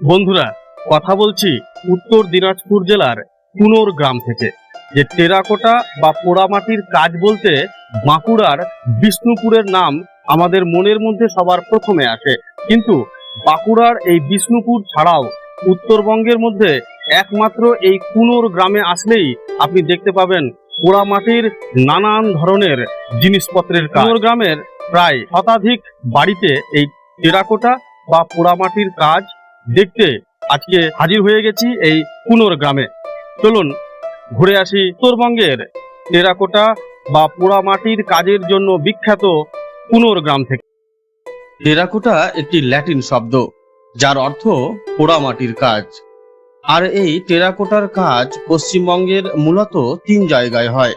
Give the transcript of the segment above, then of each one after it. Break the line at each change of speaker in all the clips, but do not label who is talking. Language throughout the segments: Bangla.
বন্ধুরা, কথা বলছি উত্তর দিনাজপুর জেলার কুনোর গ্রাম থেকে, যে টেরাকোটা বা পোড়ামাটির কাজ বলতে বাঁকুড়ার বিষ্ণুপুরের নাম আমাদের মনের মধ্যে সবার প্রথমে আসে। কিন্তু বাঁকুড়ার এই বিষ্ণুপুর ছাড়াও উত্তরবঙ্গের মধ্যে একমাত্র এই কুনোর গ্রামে আসলেই আপনি দেখতে পাবেন পোড়ামাটির নানান ধরনের জিনিসপত্রের কাজ। কুনোর গ্রামের প্রায় শতাধিক বাড়িতে এই টেরাকোটা বা পোড়ামাটির কাজ দেখতে আজকে হাজির হয়ে গেছি এই কুনোর গ্রামে। চলুন, ঘুরে আসি উত্তরবঙ্গের টেরাকোটা বা পোড়ামাটির কাজের জন্য বিখ্যাত কুনোর গ্রাম থেকে। টেরাকোটা একটি ল্যাটিন শব্দ, যার অর্থ পোড়ামাটির কাজ। আর এই টেরাকোটার কাজ পশ্চিমবঙ্গের মূলত তিন জায়গায় হয়,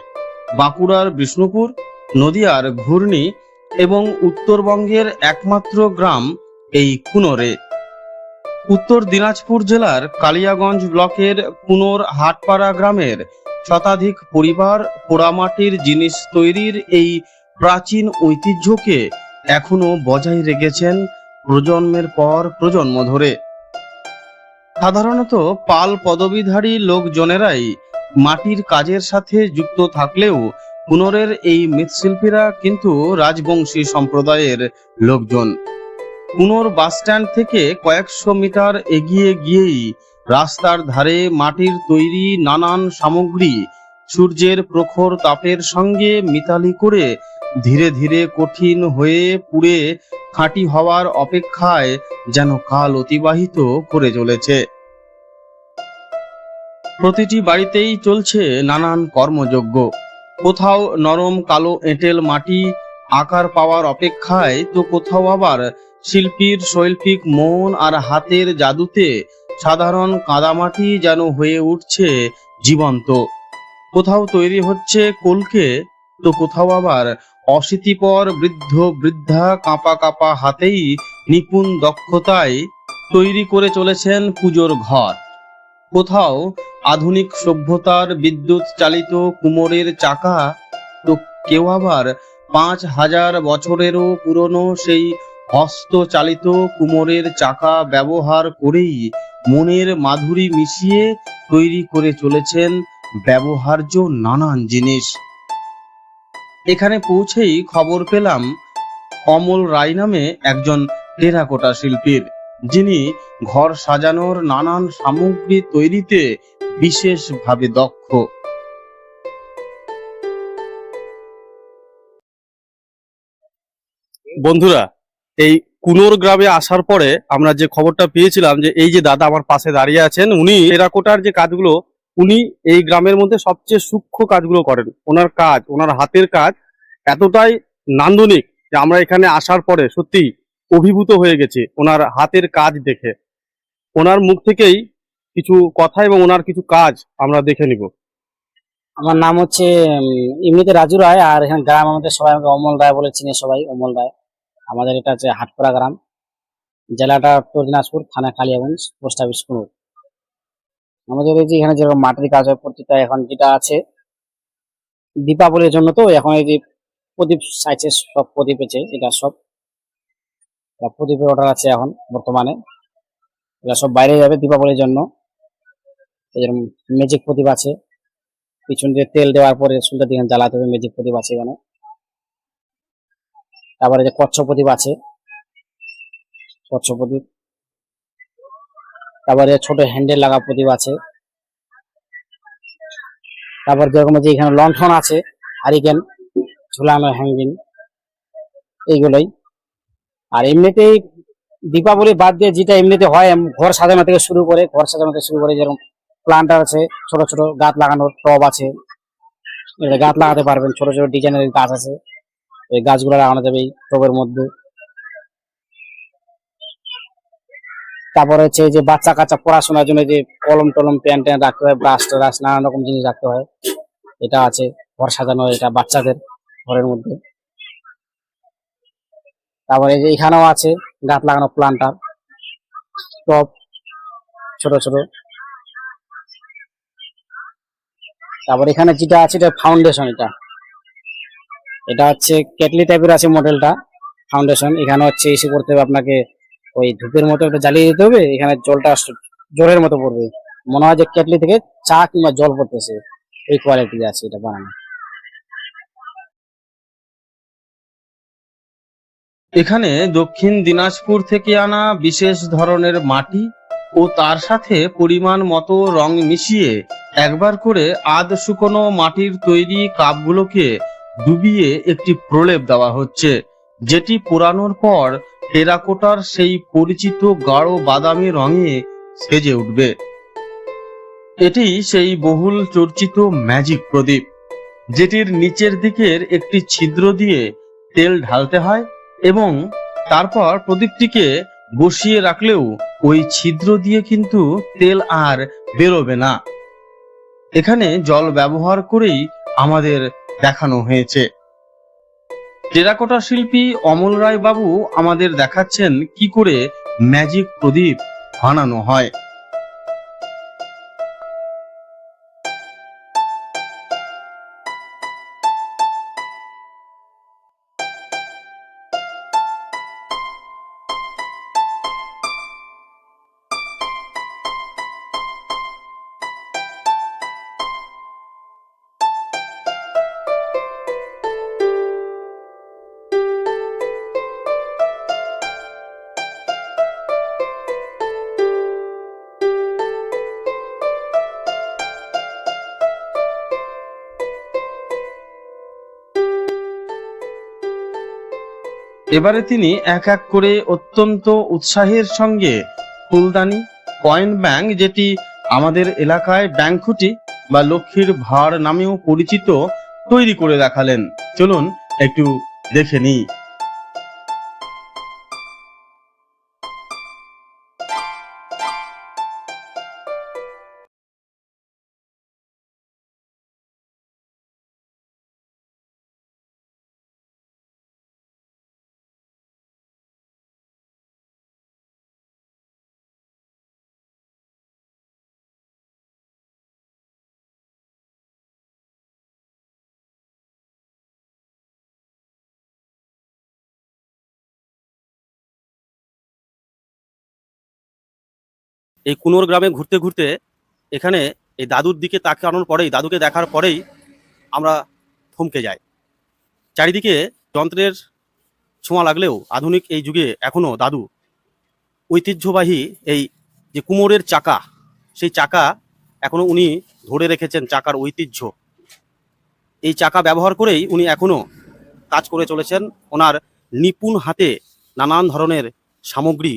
বাঁকুড়ার বিষ্ণুপুর, নদিয়ার ঘূর্ণি এবং উত্তরবঙ্গের একমাত্র গ্রাম এই কুনোরে। উত্তর দিনাজপুর জেলার কালিয়াগঞ্জ ব্লকের কুনোর হাটপাড়া গ্রামের শতাধিক পরিবার পোড়ামাটির জিনিস তৈরির এই প্রাচীন ঐতিহ্যকে এখনও বজায় রেখেছেন প্রজন্মের পর প্রজন্ম ধরে। সাধারণত পাল পদবীধারী লোকজনেরাই মাটির কাজের সাথে যুক্ত থাকলেও পুনরের এই মৃৎশিল্পীরা কিন্তু রাজবংশী সম্প্রদায়ের লোকজন। কুনোর বাসস্ট্যান্ড থেকে কয়েকশো মিটার এগিয়ে গিয়েই রাস্তার ধারে মাটির তৈরি নানান সামগ্রী সূর্যের প্রখর তাপের সঙ্গে মিতালি করে ধীরে ধীরে কঠিন হয়ে পুড়ে খাঁটি হওয়ার অপেক্ষায় যেন কাল অতিবাহিত করে চলেছে। প্রতিটি বাড়িতেই চলছে নানান কর্মযজ্ঞ। কোথাও নরম কালো এঁটেল মাটি আকার পাওয়ার অপেক্ষায় তো কোথাও আবার শিল্পীর শৈল্পিক মন আর হাতের জাদুতে সাধারণ কাদামাটি যেন হয়ে উঠছে জীবন্ত। কোথাও তৈরি হচ্ছে কলকে, তো কোথাও আবার অশীতিপর বৃদ্ধ বৃদ্ধা কাঁপা কাঁপা হাতেই নিপুণ দক্ষতায় তৈরি করে চলেছেন পুজোর ঘর। কোথাও আধুনিক সভ্যতার বিদ্যুৎ চালিত কুমোরের চাকা, তো কেউ আবার পাঁচ হাজার বছরেরও পুরনো সেই হস্তচালিত কুমোরের চাকা ব্যবহার করেই মনের মাধুরী মিশিয়ে তৈরি করে চলেছেন ব্যবহার্য নানান জিনিস। এখানে পৌঁছেই খবর পেলাম অমল রায় নামে একজন টেরাকোটা শিল্পীর। যিনি ঘর সাজানোর নানান সামগ্রী তৈরিতে বিশেষভাবে দক্ষ। বন্ধুরা এই কুনোর গ্রামে আসার পরে আমরা যে খবরটা পেয়েছিলাম যে এই যে দাদা আমার পাশে দাঁড়িয়ে আছেন, উনি টেরাকোটার যে কাজগুলো, উনি এই গ্রামের মধ্যে সবচেয়ে সূক্ষ্ম কাজগুলো করেন। ওনার কাজ, ওনার হাতের কাজ এতটাই নান্দনিক যে আমরা এখানে আসার পরে সত্যি অভিভূত হয়ে গেছি ওনার হাতের কাজ দেখে। ওনার মুখ থেকেই কিছু কথা এবং ওনার কিছু কাজ আমরা দেখে নিব।
আমার নাম হচ্ছে এমনিতে রাজু রায় আর এখানে গ্রাম আমাদের সবাই অমল রায় বলে চিনে সবাই, অমল রায়। আমাদের এটা হচ্ছে হাটপাড়া গ্রাম। জেলাটা উত্তর দিনাজপুর, থানা কালিয়াগঞ্জ, পোস্ট অফিস কুনুর। আমাদের এই যে এখানে যেরকম মাটির কাজ হয়, প্রতিটা এখন যেটা আছে, দীপাবলির জন্য তো এখন এই যে প্রদীপ চাইছে, সব প্রদীপ আছে, এটা সব। প্রদীপের অর্ডার আছে এখন, বর্তমানে। এটা সব বাইরে যাবে দীপাবলির জন্য। এরকম ম্যাজিক প্রদীপ আছে। পিছন দিয়ে তেল দেওয়ার পরে সুলটা দিকে জ্বালাতে হবে ম্যাজিক প্রদীপ আছে এখানে। তারপরে যে কচ্ছ প্রদীপ আছে। কচ্ছ প্রদীপ। তারপরে ছোট হ্যান্ডেল লাগা প্রদীপ আছে। তারপর যেরকম যে এখানে লণ্ঠন আছে হারিকেন ঝুলানো হ্যাঙ্গিং এইগুলোই। আর এমনিতেই দীপাবলি বাদ দিয়ে যেটা এমনিতে হয় ঘর সাজানো থেকে শুরু করে, ঘর সাজানো থেকে শুরু করে যেরকম প্লান্টার আছে, ছোট ছোট গাছ লাগানোর টব আছে। গাছ লাগাতে পারবেন, ছোট ছোট ডিজাইনের গাছ আছে। এই গাছগুলো লাগানো যাবে এই টবের মধ্যে। তারপর হচ্ছে যে বাচ্চা কাচ্চা পড়াশোনার জন্য যে কলম টলম পেন টেন রাখতে হয়, ব্রাশ ট্রাশ নানান রকম জিনিস রাখতে হয়। এটা আছে, ঘর সাজানো, এটা বাচ্চাদের ঘরের মধ্যে। তারপরে যে এখানেও আছে গাছ লাগানো প্লান্টার, টব ছোট ছোট। তারপর এখানে যেটা আছে, এটা ফাউন্ডেশন এটা। এটা হচ্ছে কেটলি টাইপের আছে মডেলটা ফাউন্ডেশন এখানে হচ্ছে এসে করতে হবে আপনাকে ওই ধূপের মতো একটা জ্বালিয়ে দিতে হবে, এখানে জলটা জলের মতো পড়বে। মনে হয় যে কেটলি থেকে চা কিংবা জল পড়তেছে, এই কোয়ালিটি আছে এটা বানানো।
এখানে দক্ষিণ দিনাজপুর থেকে আনা বিশেষ ধরনের মাটি ও তার সাথে পরিমাণ মতো রং মিশিয়ে একবার করে আধ শুকনো মাটির তৈরি কাপগুলোকে ডুবিয়ে একটি প্রলেপ দেওয়া হচ্ছে, যেটি পোড়ানোর পর টেরাকোটার সেই পরিচিত গাঢ় বাদামি রঙে সেজে উঠবে। এটি সেই বহুল চর্চিত ম্যাজিক প্রদীপ, যেটির নিচের দিকের একটি ছিদ্র দিয়ে তেল ঢালতে হয় এবং তারপর প্রদীপটিকে বসিয়ে রাখলেও ওই ছিদ্র দিয়ে কিন্তু তেল আর বেরোবে না। এখানে জল ব্যবহার করেই আমাদের দেখানো হয়েছে। টেরাকোটা শিল্পী অমল রায় বাবু আমাদের দেখাচ্ছেন কি করে ম্যাজিক প্রদীপ বানানো হয়। এবারে তিনি এক এক করে অত্যন্ত উৎসাহের সঙ্গে ফুলদানি, কয়েন ব্যাংক যেটি আমাদের এলাকায় ব্যাংকুটি বা লক্ষ্মীর ভার নামেও পরিচিত, তৈরি করে দেখালেন। চলুন একটু দেখে নিই।
এই কুনোর গ্রামে ঘুরতে ঘুরতে এখানে এই দাদুর দিকে তাকানোর পরেই, দাদুকে দেখার পরেই আমরা থমকে যাই। চারিদিকে যন্ত্রের ছোঁয়া লাগলেও আধুনিক এই যুগে এখনও দাদু ঐতিহ্যবাহী এই যে কুমোরের চাকা, সেই চাকা এখনও উনি ধরে রেখেছেন, চাকার ঐতিহ্য। এই চাকা ব্যবহার করেই উনি এখনও কাজ করে চলেছেন। ওনার নিপুণ হাতে নানান ধরনের সামগ্রী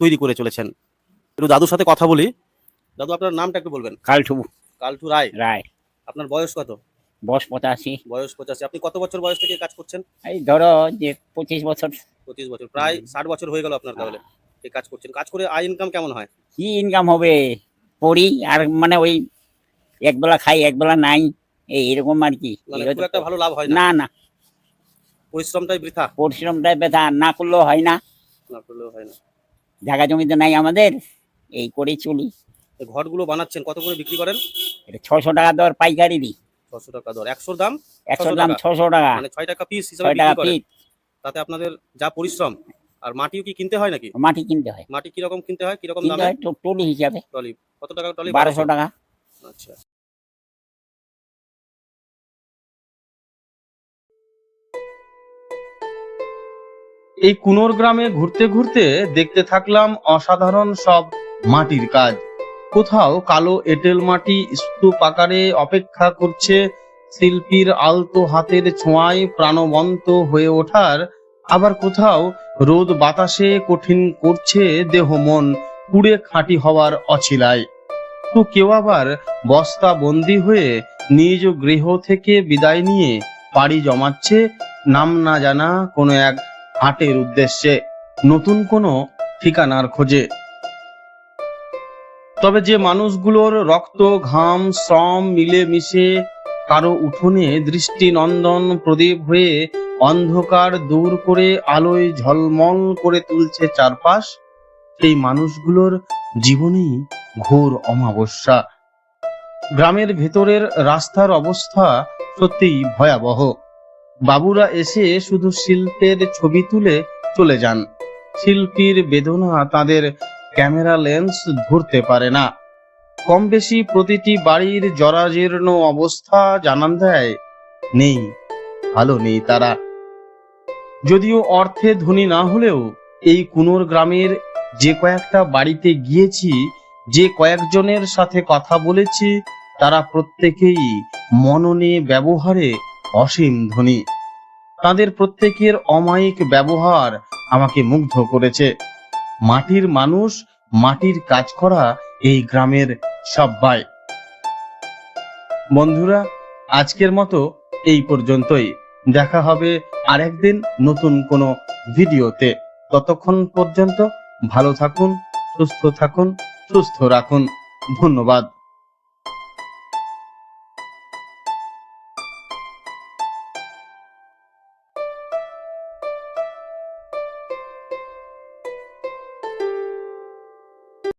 তৈরি করে চলেছেন। একটু দাদুর সাথে কথা বলি। দাদু আপনার নামটা একটু বলবেন।
কালঠু।
কালটু রায়।
রায়।
আপনার বয়স কত?
বয়স পঁচাশি।
বয়স পঁচাশি। আপনি কত বছর বয়স থেকে কাজ করছেন?
এই ধরো যে পঁচিশ বছর।
পঁচিশ বছর। প্রায় ষাট বছর হয়ে গেল আপনার তাহলে এই কাজ করছেন। কাজ করে আয় ইনকাম কেমন হয়?
কি ইনকাম হবে? পড়ি আর মানে ওই একবেলা খাই একবেলা নাই এই এরকম আর কি।
মানে একটা ভালো লাভ হয় না।
না না।
পরিশ্রমটাই বৃথা।
পরিশ্রমটাই ব্যথা না করলেও হয় না।
না করলেও হয় না।
জায়গা জমিতে নাই আমাদের। এই করেই চলি।
ঘরগুলো বানাচ্ছেন কত করে বিক্রি করেন?
এটা ছশো টাকা দর পাইকারি দিই।
ছশো টাকা দর। একশোর দাম?
একশো দাম ছশো টাকা।
মানে ছয় টাকা পিস হিসাবে
টাকা পিস
তাতে আপনাদের যা পরিশ্রম আর মাটিও কি কিনতে হয় নাকি?
মাটি কিনতে হয়।
মাটি কীরকম কিনতে হয়? কীরকম দামে?
টলি হিসাবে।
টলি কত টাকা টলি
বারোশো টাকা।
আচ্ছা।
এই কুনোর গ্রামে ঘুরতে ঘুরতে দেখতে থাকলাম অসাধারণ সব মাটির কাজ। কোথাও কালো এঁটেল মাটি স্তূপ আকারে অপেক্ষা করছে শিল্পীর আলতো হাতের ছোঁয়ায় প্রাণবন্ত হয়ে ওঠার। আবার কোথাও রোদ বাতাসে কঠিন করছে দেহ মন, পুড়ে খাঁটি হওয়ার অছিলায়। তো কেউ আবার বস্তা বন্দি হয়ে নিজ গৃহ থেকে বিদায় নিয়ে পাড়ি জমাচ্ছে নাম না জানা কোনো এক হাটের উদ্দেশ্যে। নতুন কোনো ঠিকানার খোঁজে। তবে যে মানুষগুলোর রক্ত, ঘাম, শ্রম মিলে মিশে কারও উঠোনে দৃষ্টি নন্দন প্রদীপ হয়ে অন্ধকার দূর করে আলোয় ঝলমল করে তুলছে চারপাশ, সেই মানুষগুলোর জীবনেই ঘোর অমাবস্যা। গ্রামের ভেতরের রাস্তার অবস্থা সত্যিই ভয়াবহ। বাবুরা এসে শুধু শিল্পের ছবি তুলে চলে যান। শিল্পীর বেদনা তাদের ক্যামেরা লেন্স ধরতে পারে না। কম বেশি প্রতিটি বাড়ির জরাজীর্ণ অবস্থা জানান দেয়, নেই, ভালো নেই তারা। যদিও অর্থে ধনী না হলেও এই কুনোর গ্রামের যে কয়েকটা বাড়িতে গিয়েছি, যে কয়েকজনের সাথে কথা বলেছি, তারা প্রত্যেকেই মননে ব্যবহারে অসীম ধনী। তাদের প্রত্যেকের অমায়িক ব্যবহার আমাকে মুগ্ধ করেছে। মাটির মানুষ, মাটির কাজ করা এই গ্রামের সব্বাই বন্ধুরা, আজকের মতো এই পর্যন্তই। দেখা হবে আরেকদিন নতুন কোনো ভিডিওতে। ততক্ষণ পর্যন্ত ভালো থাকুন, সুস্থ থাকুন, সুস্থ রাখুন। ধন্যবাদ।